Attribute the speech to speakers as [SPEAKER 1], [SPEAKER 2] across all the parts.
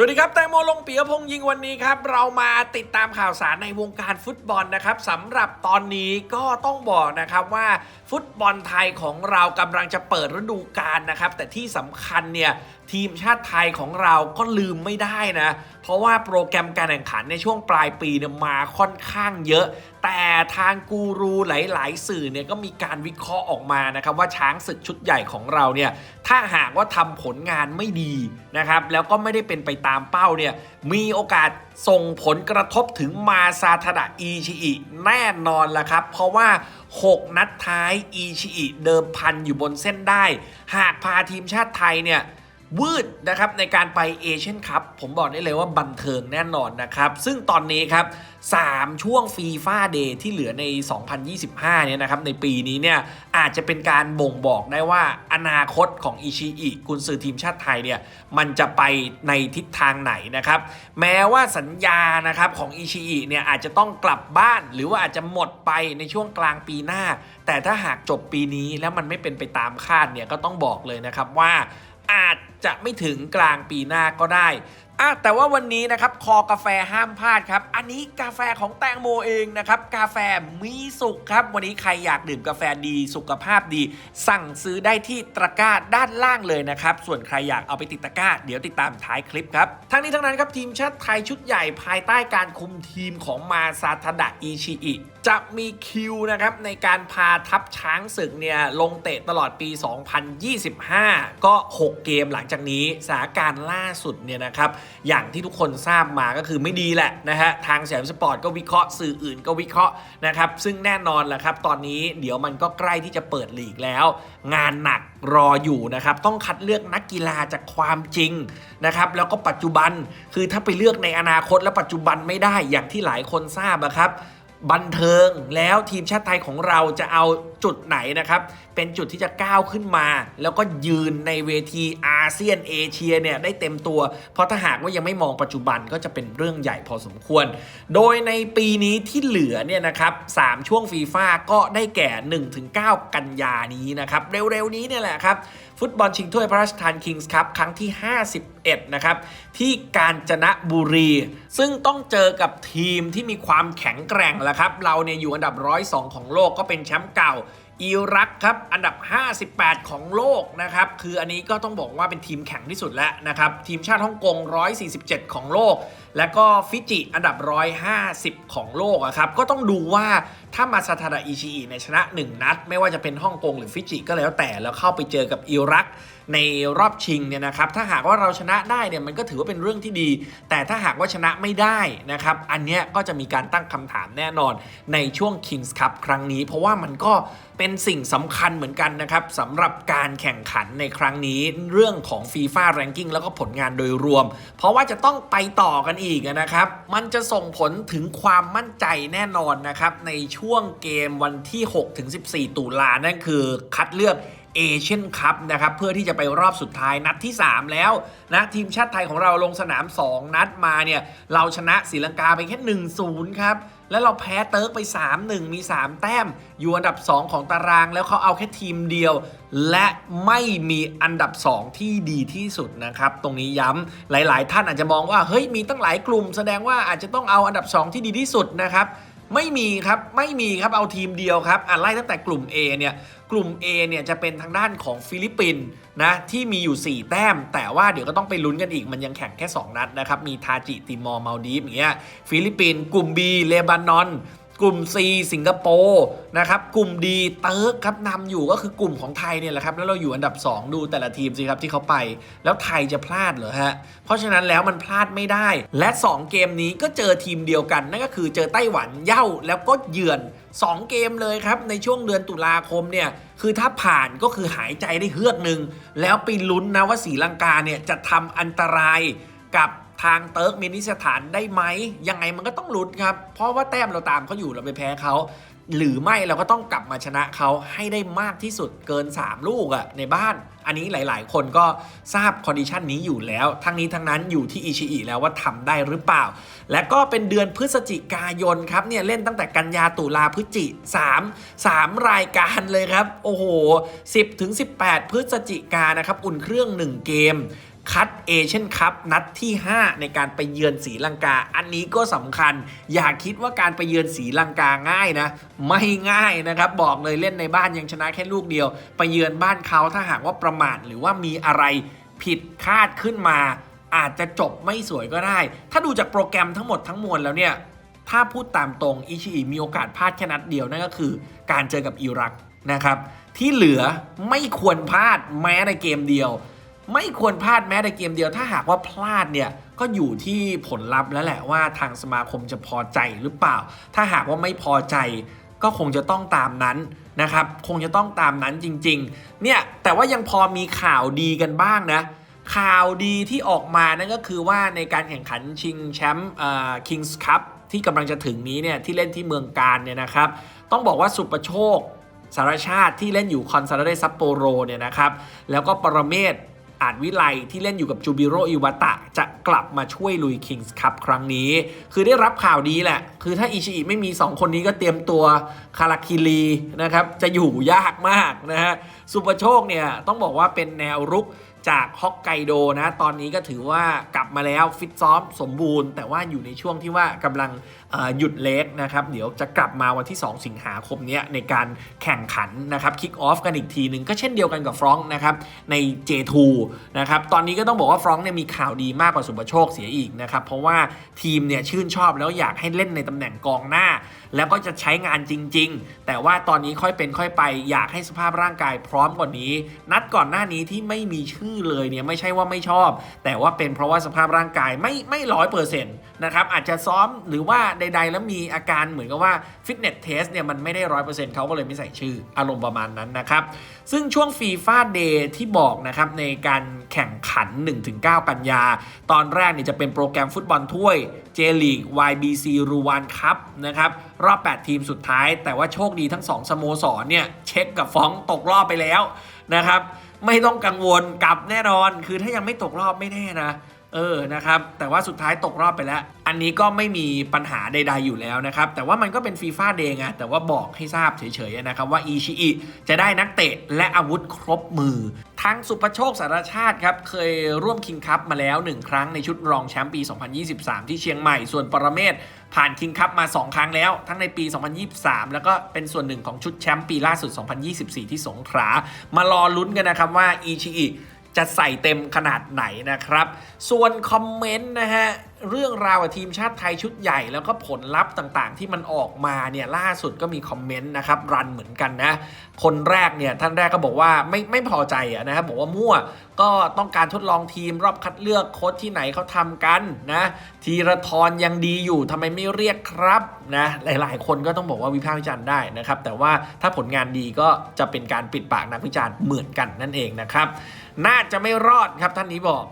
[SPEAKER 1] สวัสดีครับแตงโมลงปียพงยิงวันนี้ครับ เรามาติดตามข่าวสารในวงการฟุตบอลนะครับสำหรับตอนนี้ก็ต้องบอกนะครับว่าฟุตบอลไทยของเรากำลังจะเปิดฤดูกาลนะครับ แต่ที่สำคัญเนี่ยทีมชาติไทยของเราก็ลืมไม่ได้นะ เพราะว่าโปรแกรมการแข่งขันในช่วงปลายปีเนี่ยมาค่อนข้างเยอะ แต่ทางกูรูหลาย ๆ สื่อเนี่ยก็มีการวิเคราะห์ออกมานะครับว่าช้างศึกชุดใหญ่ของเราเนี่ยถ้าหากว่าทำผลงานไม่ดีนะครับแล้วก็ไม่ได้เป็นไปตามเป้าเนี่ยมีโอกาสส่งผลกระทบถึงมาซาทดะอีชิอิแน่นอนละครับ เพราะว่า 6 นัดท้ายอีชิอิเดิมพันอยู่บนเส้นได้ หากพาทีมชาติไทยเนี่ย วืดนะครับในการไปเอเชียนคัพผมบอกได้เลยว่าบันเทิงแน่นอนนะครับ ซึ่งตอนนี้ครับ 3 ช่วงฟีฟ่าเดย์ที่เหลือใน 2025 เนี่ยนะครับ ในปีนี้เนี่ยอาจจะเป็นการบ่งบอกได้ว่าอนาคตของอิชิอิกุนซือทีมชาติไทยเนี่ยมันจะไปในทิศทางไหนนะครับ แม้ว่าสัญญานะครับของอิชิอิเนี่ยอาจจะต้องกลับบ้านหรือว่าอาจจะหมดไปในช่วงกลางปีหน้า แต่ถ้าหากจบปีนี้แล้วมันไม่เป็นไปตามคาดเนี่ยก็ต้องบอกเลยนะครับว่า อาจจะไม่ถึงกลางปีหน้าก็ได้อะแต่ว่าวันนี้นะครับคอกาแฟห้ามพลาดครับ อันนี้กาแฟของแตงโมเองนะครับ กาแฟมีสุขครับ วันนี้ใครอยากดื่มกาแฟดีสุขภาพดี สั่งซื้อได้ที่ตะกร้าด้านล่างเลยนะครับ ส่วนใครอยากเอาไปติดตะกร้า เดี๋ยวติดตามท้ายคลิปครับ ทั้งนี้ทั้งนั้นครับทีมชาติไทยชุดใหญ่ภายใต้การคุมทีมของมาซาทดะอิชิอิ จะมีคิวนะครับในการพาทัพช้างศึกเนี่ยลงเตะตลอดปี 2025 ก็ 6 เกมหลังจากนี้สถานการณ์ล่าสุดเนี่ยนะครับอย่างที่ทุกคนทราบมาก็คือไม่ดีแหละนะฮะทางแสมสปอร์ตก็วิเคราะห์สื่ออื่นก็วิเคราะห์นะครับซึ่งแน่นอนแหละครับตอนนี้เดี๋ยวมันก็ใกล้ที่จะเปิดลีกแล้ว งานหนักรออยู่นะครับต้องคัดเลือกนักกีฬาจากความจริงนะครับแล้วก็ปัจจุบันคือถ้าไปเลือกในอนาคตและปัจจุบันไม่ได้อย่างที่หลายคนทราบอะครับ บันเทิงแล้วทีมชาติไทยของเราจะเอาจุดไหนนะครับ เป็นจุดที่จะก้าวขึ้นมา แล้วก็ยืนในเวทีอาเซียนเอเชียเนี่ยได้เต็มตัว เพราะถ้าหากว่ายังไม่มองปัจจุบันก็จะเป็นเรื่องใหญ่พอสมควร โดยในปีนี้ที่เหลือเนี่ยนะครับ3ช่วงฟีฟ่าก็ได้แก่ 1-9 กันยานี้นะครับ เร็วๆนี้เนี่ยแหละครับ ฟุตบอลชิงถ้วยพระราชทานคิงส์คัพครั้งที่ 51 นะครับ ที่กาญจนบุรี ซึ่งต้องเจอกับทีมที่มีความแข็งแกร่งแหละครับ เราเนี่ยอยู่อันดับ 102 ของโลกก็เป็นแชมป์เก่าอิรักครับ อันดับ 58 ของโลกนะครับ คืออันนี้ก็ต้องบอกว่าเป็นทีมแข็งที่สุดแล้วนะครับ ทีมชาติฮ่องกง 147 ของโลก และก็ฟิจิอันดับ 150 ของโลกอะครับ ก็ต้องดูว่าถ้ามาซาทาดาอิชิอิในชนะ 1 นัด ไม่ว่าจะเป็นฮ่องกงหรือฟิจิก็แล้วแต่แล้วเข้าไปเจอกับอิรัก ในรอบชิงเนี่ยนะครับถ้าหากว่าเราชนะได้เนี่ยมันก็ถือว่าเป็นเรื่องที่ดี แต่ถ้าหากว่าชนะไม่ได้นะครับอันเนี้ยก็จะมีการตั้งคำถามแน่นอนในช่วง Kings Cup ครั้งนี้ เพราะว่ามันก็เป็นสิ่งสำคัญเหมือนกันนะครับสำหรับการแข่งขันในครั้งนี้เรื่องของ FIFA Ranking แล้วก็ผลงานโดยรวม เพราะว่าจะต้องไปต่อกันอีกนะครับ มันจะส่งผลถึงความมั่นใจแน่นอนนะครับในช่วงเกมวันที่ 6-14 ตุลานั่นคือคัดเลือก เอเชียนคัพนะครับเพื่อที่จะไปรอบสุดท้ายนัดที่ 3 แล้วนะทีมชาติไทยของเราลงสนาม 2 นัดมาเนี่ยเราชนะศรีลังกาไปแค่ 1-0 ครับ แล้วเราแพ้เติร์กไป 3-1 มี 3 แต้ม อยู่อันดับ 2 ของตารางแล้วเขาเอาแค่ทีมเดียว และไม่มีอันดับ 2 ที่ดีที่สุดนะครับ ตรงนี้ย้ำหลาย ๆ ท่านอาจจะมองว่าเฮ้ยมีตั้งหลายกลุ่ม แสดงว่าอาจจะต้องเอาอันดับ 2 ที่ดีที่สุดนะครับ ไม่มีครับไม่มีครับเอาทีมเดียวครับอะไล่ตั้งแต่กลุ่ม A เนี่ยกลุ่ม A เนี่ยจะเป็นทางด้านของฟิลิปปินส์นะที่มีอยู่ 4 แต้ม แต่ว่าเดี๋ยวก็ต้องไปลุ้นกันอีกมันยังแข่งแค่ 2 นัดนะครับ มีทาจิติมอร์มาลดีฟอย่างเงี้ยฟิลิปปินส์กลุ่ม B เลบานอน กลุ่ม C สิงคโปร์นะครับกลุ่ม D เติร์กครับนำอยู่ก็คือกลุ่มของไทยเนี่ยแหละครับ แล้วเราอยู่อันดับ 2 ดูแต่ละทีมสิครับที่เขาไป แล้วไทยจะพลาดเหรอฮะ เพราะฉะนั้นแล้วมันพลาดไม่ได้ และ 2 เกมนี้ก็เจอทีมเดียวกัน นั่นก็คือเจอไต้หวันเย่าแล้วก็เยือน 2 เกมเลยครับ ในช่วงเดือนตุลาคมเนี่ยคือถ้าผ่านก็คือหายใจได้เฮือกหนึ่งแล้วไปลุ้นนะว่าศรีลังกาเนี่ยจะทำอันตรายกับ ทางเติร์กเมนิสถานได้ไหมยังไงมันก็ต้องลุ้นครับ เพราะว่าแต้มเราตามเขาอยู่เราไปแพ้เขาหรือไม่เราก็ต้องกลับมาชนะเขาให้ได้มากที่สุดเกิน 3 ลูกอะในบ้าน อันนี้หลาย ๆ คนก็ทราบคอนดิชันนี้อยู่แล้ว ทั้งนี้ทั้งนั้นอยู่ที่อิชิอิแล้วว่าทำได้หรือเปล่า และก็เป็นเดือนพฤศจิกายนครับเนี่ยเล่นตั้งแต่กันยาตุลาพฤศจิ 3 3 รายการเลยครับ โอ้โห 10ถึง18 พฤศจิกานนะครับ อุ่นเครื่อง 1 เกม คัดเอเชียนคัพนัดที่ 5 ในการไปเยือนศรีลังกา อันนี้ก็สำคัญ อย่าคิดว่าการไปเยือนศรีลังกาง่ายนะ ไม่ง่ายนะครับบอกเลยเล่นในบ้านยังชนะแค่ลูกเดียว ไปเยือนบ้านเขาถ้าหากว่าประมาทหรือว่ามีอะไรผิดคาดขึ้นมา อาจจะจบไม่สวยก็ได้ ถ้าดูจากโปรแกรมทั้งหมดทั้งมวลแล้วเนี่ยถ้าพูดตามตรงอิชิอิมีโอกาสพลาดแค่นัดเดียวนั่นก็คือ การเจอกับอิรักนะครับที่เหลือไม่ควรพลาดแม้ในเกมเดียว ไม่ควรพลาดแม้ในเกมเดียว ถ้าหากว่าพลาดเนี่ยก็อยู่ที่ผลลัพธ์แล้วแหละว่าทางสมาคมจะพอใจหรือเปล่า ถ้าหากว่าไม่พอใจก็คงจะต้องตามนั้นนะครับ คงจะต้องตามนั้นจริง ๆ เนี่ยแต่ว่ายังพอมีข่าวดีกันบ้างนะข่าวดีที่ออกมานั่นก็คือว่าในการแข่งขันชิงแชมป์คิงส์คัพที่กำลังจะถึงนี้เนี่ยที่เล่นที่เมืองการเนี่ยนะครับ ต้องบอกว่าสุประโชคสารชาติที่เล่นอยู่คอนซาเดซัปโปโรเนี่ยนะครับ แล้วก็ปรเมศ อาจวิไลที่เล่นอยู่กับจูบิโรอิวาตะ จะกลับมาช่วยลุยคิงส์คัพครั้งนี้ คือได้รับข่าวดีแหละ คือถ้าอิชิอิไม่มี 2 คนนี้ก็เตรียมตัวคาราคิรีนะครับ จะอยู่ยากมากนะฮะสุปโชคเนี่ย ต้องบอกว่าเป็นแนวรุกจากฮอกไกโดนะ ตอนนี้ก็ถือว่ากลับมาแล้วฟิตซ้อมสมบูรณ์ แต่ว่าอยู่ในช่วงที่ว่ากำลัง หยุดเล็กนะครับ เดี๋ยวจะกลับมาวันที่ 2 สิงหาคมนี้ในการแข่งขันนะครับคิกออฟกันอีกทีหนึ่งก็เช่นเดียวกันกับฟรองก์นะครับใน J2 นะครับตอนนี้ก็ต้องบอกว่าฟรองก์เนี่ยมีข่าวดีมากกว่าสุปโชคเสียอีกนะครับเพราะว่าทีมเนี่ยชื่นชอบแล้วอยากให้เล่นในตำแหน่งกองหน้า แล้วก็จะใช้งานจริง ๆ แต่ว่าตอนนี้ค่อยเป็นค่อยไป อยากให้สภาพร่างกายพร้อมกว่านี้ นัดก่อนหน้านี้ที่ไม่มีชื่อเลยเนี่ยไม่ใช่ว่าไม่ชอบ แต่ว่าเป็นเพราะว่าสภาพร่างกายไม่ไม่ร้อยเปอร์เซ็นต์นะครับอาจจะซ้อมหรือว่าใด ๆ แล้วมีอาการเหมือนกับว่าฟิตเนสเทสเนี่ยมันไม่ได้ร้อยเปอร์เซ็นต์เขาก็เลยไม่ใส่ชื่ออารมณ์ประมาณนั้นนะครับ ซึ่งช่วงฟีฟ่าเดย์ที่บอกนะครับในการแข่งขัน 1-9 กันยา ตอนแรกเนี่ยจะเป็นโปรแกรมฟุตบอลถ้วยเจลีก YBC รูวานคัพนะครับรอบ 8 ทีมสุดท้าย แต่ว่าโชคดีทั้ง 2 สโมสรเนี่ยเช็คกับฟ้องตกรอบไปแล้วนะครับไม่ต้องกังวลกลับแน่นอน คือถ้ายังไม่ตกรอบไม่แน่นะ เออนะครับ แต่ว่าสุดท้ายตกรอบไปแล้ว อันนี้ก็ไม่มีปัญหาใดๆอยู่แล้วนะครับ แต่ว่ามันก็เป็นฟีฟ่าเดย์ไงแต่ว่าบอกให้ทราบเฉยๆนะครับว่าอีชิอิจะได้นักเตะและอาวุธครบมือ ทั้งสุประโชคสารชาติครับ เคยร่วมคิงคัพมาแล้ว 1 ครั้งในชุดรองแชมป์ปี 2023 ที่เชียงใหม่ ส่วนปรเมศผ่านคิงคัพมา 2 ครั้งแล้ว ทั้งในปี 2023 แล้วก็เป็นส่วนหนึ่งของชุดแชมป์ปีล่าสุด 2024 ที่สงขลามารอลุ้นกันนะครับว่าอีชิอิ จะใส่เต็มขนาดไหนนะครับ ส่วนคอมเมนต์นะฮะ เรื่องราวกับทีมชาติไทยชุดใหญ่แล้วก็ผลลัพธ์ต่างๆ ที่มันออกมาเนี่ยล่าสุดก็มีคอมเมนต์นะครับ รันเหมือนกันนะ คนแรกเนี่ย ท่านแรกก็บอกว่าไม่ไม่พอใจอะนะครับบอกว่ามั่วก็ต้องการทดลองทีมรอบคัดเลือกโค้ชที่ไหนเขาทำกันนะทีระทรยังดีอยู่ทำไมไม่เรียกครับนะหลาย ๆ คนก็ต้องบอกว่าวิพากษ์วิจารณ์ได้นะครับ แต่ว่าถ้าผลงานดีก็จะเป็นการปิดปากนักวิจารณ์เหมือนกันนั่นเองนะครับ น่าจะไม่รอดครับท่านนี้บอก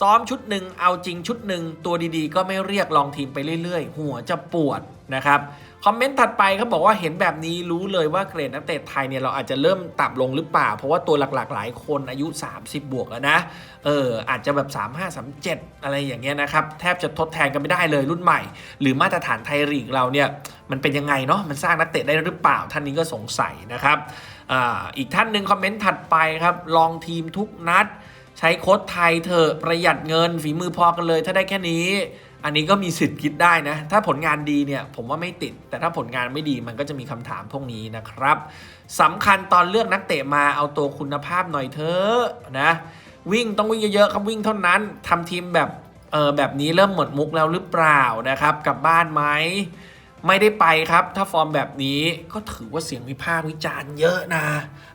[SPEAKER 1] ซ้อมชุดหนึ่งเอาจริงชุดหนึ่งตัวดีๆ ก็ไม่เรียกลองทีมไปเรื่อยๆ หัวจะปวดนะครับคอมเมนต์ถัดไปเขาบอกว่าเห็นแบบนี้รู้เลยว่าเกรดนักเตะไทยเนี่ยเราอาจจะเริ่มต่ำลงหรือเปล่า เพราะว่าตัวหลักๆ หลายคนอายุ 30 บวกแล้วนะเอออาจจะแบบ 35 37 อะไรอย่างเงี้ยนะครับ แทบจะทดแทนกันไม่ได้เลยรุ่นใหม่ หรือมาตรฐานไทยลีกเราเนี่ยมันเป็นยังไงเนาะมันสร้างนักเตะได้หรือเปล่าท่านนี้ก็สงสัยนะครับ อ่าอีกท่านหนึ่งคอมเมนต์ถัดไปครับ ลองทีมทุกนัด ใช้โค้ดไทยเถอะประหยัดเงินฝีมือพอกันเลย ถ้าได้แค่นี้ อันนี้ก็มีสิทธิ์คิดได้นะ ถ้าผลงานดีเนี่ย ผมว่าไม่ติด แต่ถ้าผลงานไม่ดีมันก็จะมีคำถามพวกนี้นะครับสำคัญตอนเลือกนักเตะมาเอาตัวคุณภาพหน่อยเถอะนะวิ่งต้องวิ่งเยอะๆครับวิ่งเท่านั้นทำทีมแบบเออแบบนี้เริ่มหมดมุกแล้วหรือเปล่านะครับกลับบ้านไหม ไม่ได้ไปครับ ถ้าฟอร์มแบบนี้ก็ถือว่าเสียงวิพากษ์วิจารณ์เยอะนะ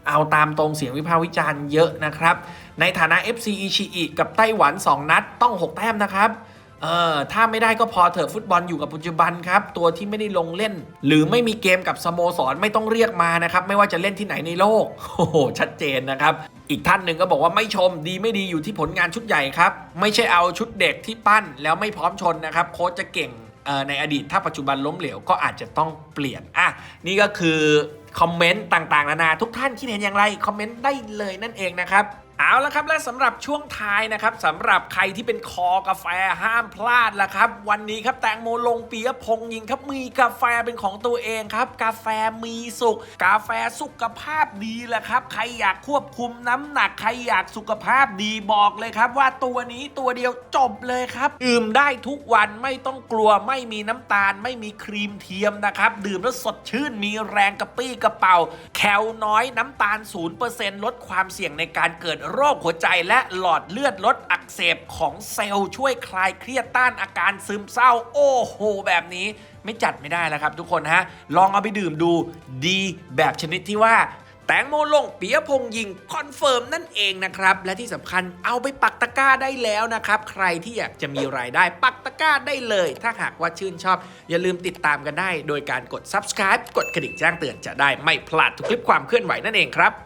[SPEAKER 1] เอาตามตรงเสียงวิพากษ์วิจารณ์เยอะนะครับ ในฐานะ FC อิชิอิกับไต้หวัน 2 นัดต้อง 6 แต้มนะครับเออถ้าไม่ได้ก็พอเถอะฟุตบอลอยู่กับปัจจุบันครับ ตัวที่ไม่ได้ลงเล่น หรือไม่มีเกมกับสโมสรไม่ต้องเรียกมานะครับ ไม่ว่าจะเล่นที่ไหนในโลกโอ้โหชัดเจนนะครับ อีกท่านหนึ่งก็บอกว่าไม่ชมดีไม่ดีอยู่ที่ผลงานชุดใหญ่ครับ ไม่ใช่เอาชุดเด็กที่ปั้นแล้วไม่พร้อมชนนะครับ โค้ชจะเก่ง ในอดีตถ้าปัจจุบันล้มเหลวก็อาจจะต้องเปลี่ยนอะนี่ก็คือคอมเมนต์ต่างๆนานาทุกท่านคิดเห็นอย่างไรคอมเมนต์ได้เลยนั่นเองนะครับ เอาละครับและสำหรับช่วงท้ายนะครับสำหรับใครที่เป็นคอกาแฟห้ามพลาดละครับ วันนี้ครับแตงโมลงปียพงยิงครับมีกาแฟเป็นของตัวเองครับ กาแฟมีสุข กาแฟสุขภาพดีละครับ ใครอยากควบคุมน้ำหนัก ใครอยากสุขภาพดีบอกเลยครับ ว่าตัวนี้ตัวเดียวจบเลยครับดื่มได้ทุกวันไม่ต้องกลัวไม่มีน้ำตาล ไม่มีครีมเทียมนะครับ ดื่มแล้วสดชื่นมีแรงกระปี้กระเป๋า แคลน้อยน้ำตาล0%ลดความเสี่ยงในการเกิดโรคหัวใจและหลอดเลือดลดอักเสบของเซลล์ช่วยคลายเครียดต้านอาการซึมเศร้า โอ้โห แบบนี้ไม่จัดไม่ได้แล้วครับทุกคนฮะ ลองเอาไปดื่มดูดีแบบชนิดที่ว่าแตงโมลงเปียพงยิงคอนเฟิร์มนั่นเองนะครับ และที่สำคัญเอาไปปักตะกร้าได้แล้วนะครับ ใครที่อยากจะมีรายได้ปักตะกร้าได้เลย ถ้าหากว่าชื่นชอบ อย่าลืมติดตามกันได้ โดยการกด subscribe กดกระดิ่งแจ้งเตือนจะได้ไม่พลาดทุกคลิปความเคลื่อนไหวนั่นเองครับ